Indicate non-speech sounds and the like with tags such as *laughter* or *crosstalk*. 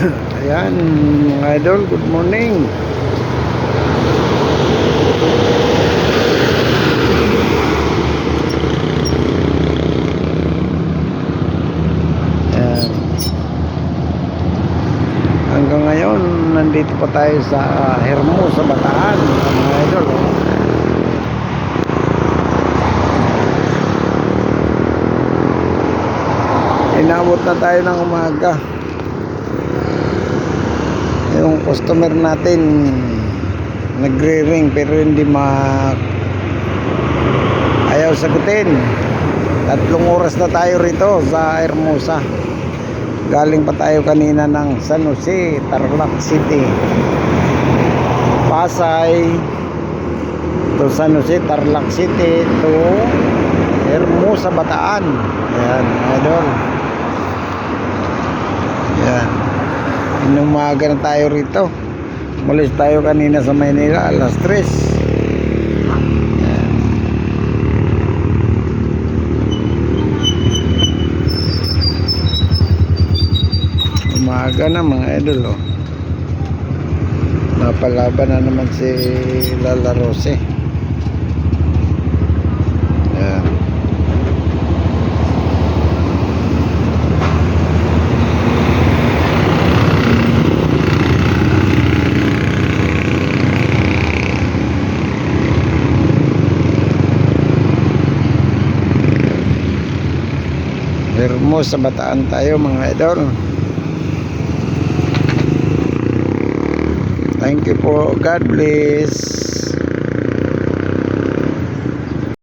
*laughs* Ayan, mga idol, good morning. Ayan. Hanggang ngayon, nandito pa tayo sa Hermosa, Bataan, mga idol. Inabot na tayo ng umaga. Yung customer natin nagre-ring pero hindi ma ayaw sagutin. Tatlong oras na tayo rito sa Hermosa. Galing pa tayo kanina ng San Jose, Tarlac City. Pasay to San Jose, Tarlac City to Hermosa, Bataan. Ayan, idol. Inumaga na tayo rito. Mulis tayo kanina sa Maynila, alas 3. Yan. Umaga na mga idol oh. Napalaban na naman si Lala Rose. Hermosa Bataan tayo mga idol. Thank you po. God bless.